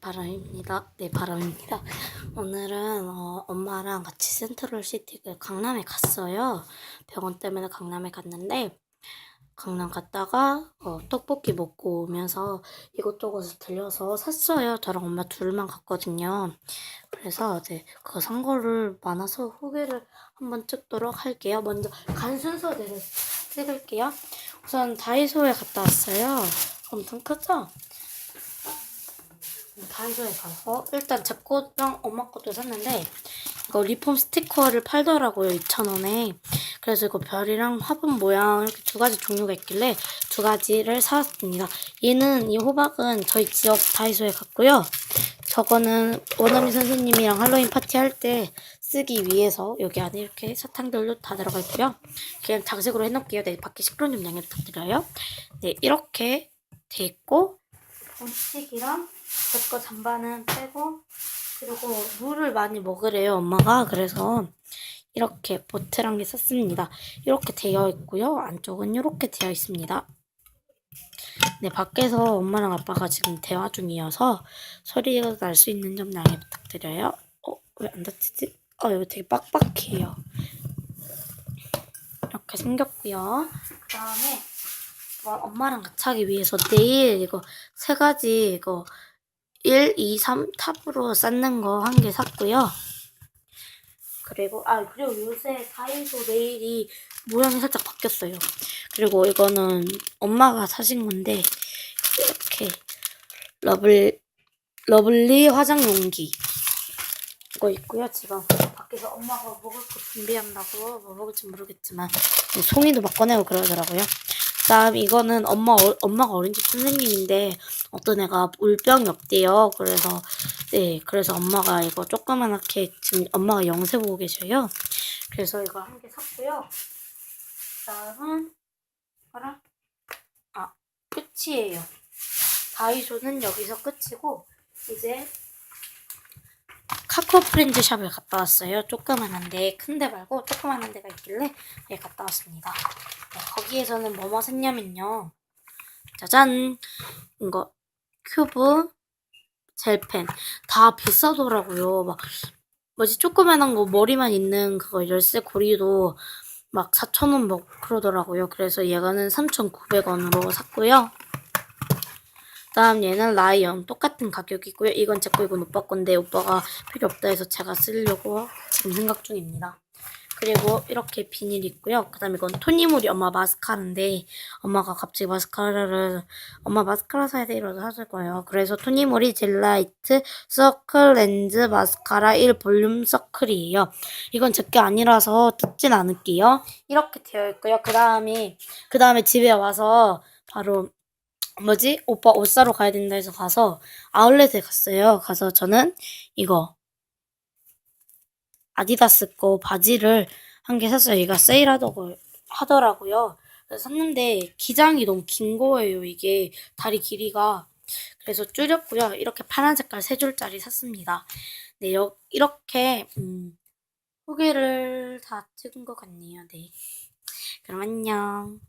바람입니다. 네, 바람입니다. 오늘은 어, 엄마랑 같이 센트럴 시티 그 강남에 갔어요. 병원 때문에 강남에 갔는데 강남 갔다가 어, 떡볶이 먹고 오면서 이것저것 들려서 샀어요. 저랑 엄마 둘만 갔거든요. 그래서 이제 그거 산 거를 많아서 후기를 한번 찍도록 할게요. 먼저 간 순서대로 찍을게요. 우선 다이소에 갔다 왔어요. 엄청 크죠? 다이소에 가서 일단 제 거랑 엄마 것도 샀는데 이거 리폼 스티커를 팔더라고요 2,000원에. 그래서 이거 별이랑 화분 모양 이렇게 두 가지 종류가 있길래 두 가지를 사왔습니다. 얘는 이 호박은 저희 지역 다이소에 갔고요. 저거는 원어민 선생님이랑 할로윈 파티 할 때 쓰기 위해서 여기 안에 이렇게 사탕들도 다 들어가 있고요. 그냥 장식으로 해놓을게요. 네 밖에 시끄러운 점 양해 부탁드려요. 네 이렇게 돼 있고 본스틱이랑 제거 잠바는 빼고 그리고 물을 많이 먹으래요 엄마가. 그래서 이렇게 보트랑 게 썼습니다. 이렇게 되어 있고요. 안쪽은 이렇게 되어 있습니다. 네 밖에서 엄마랑 아빠가 지금 대화 중이어서 소리가 날 수 있는 점 양해 부탁드려요. 어 왜 안 닫히지? 어 이거 되게 빡빡해요. 이렇게 생겼고요. 그 다음에 엄마랑 같이 하기 위해서 내일 이거 세 가지 이거 1, 2, 3 탑으로 쌓는 거 한 개 샀고요. 그리고 아 그리고 요새 다이소 네일이 모양이 살짝 바뀌었어요. 그리고 이거는 엄마가 사신 건데 이렇게 러블 러블리 화장 용기 이거 있고요. 지금 밖에서 엄마가 먹을 거 준비한다고 뭐 먹을지 모르겠지만 송이도 막 꺼내고 그러더라고요. 그다음 이거는 엄마 어, 엄마가 어린이집 선생님인데 어떤 애가 물병이 없대요. 그래서 네 그래서 엄마가 이거 조그만하게 지금 엄마가 영세 보고 계셔요. 그래서 이거 한 개 샀고요. 그다음은 뭐라? 아 끝이에요. 다이소는 여기서 끝이고 이제 카카오 프렌즈 샵을 갔다 왔어요. 조그만한데 큰데 말고 조그만한 데가 있길래 예 갔다 왔습니다. 네, 거기에서는 뭐뭐 샀냐면요. 짜잔 이거 큐브 젤펜 다 비싸더라고요. 막 뭐지 조그만한 거 머리만 있는 그거 열쇠 고리도 막 4,000원 뭐 그러더라고요. 그래서 얘가는 3,900원으로 샀고요. 다음 얘는 라이언 똑같은 가격이고요. 이건 제 거 이건 오빠 건데 오빠가 필요 없다 해서 제가 쓰려고 지금 생각 중입니다. 그리고 이렇게 비닐 있고요. 그 다음 이건 토니모리 엄마 마스카라인데 엄마가 갑자기 마스카라를 엄마 마스카라 사야 돼 이러서 사줄 거예요. 그래서 토니모리 젤라이트 서클 렌즈 마스카라 1 볼륨 서클이에요. 이건 제게 아니라서 뜯진 않을게요. 이렇게 되어 있고요. 그 다음에 그 다음에 집에 와서 바로 뭐지? 오빠 옷 사러 가야 된다 해서 가서 아울렛에 갔어요. 가서 저는 이거 아디다스 거 바지를 한 개 샀어요. 얘가 세일하다고 하더라고요. 그래서 샀는데 기장이 너무 긴 거예요. 이게 다리 길이가 그래서 줄였고요. 이렇게 파란 색깔 세 줄짜리 샀습니다. 네, 여, 이렇게 음, 후기를 다 찍은 것 같네요. 네, 그럼 안녕.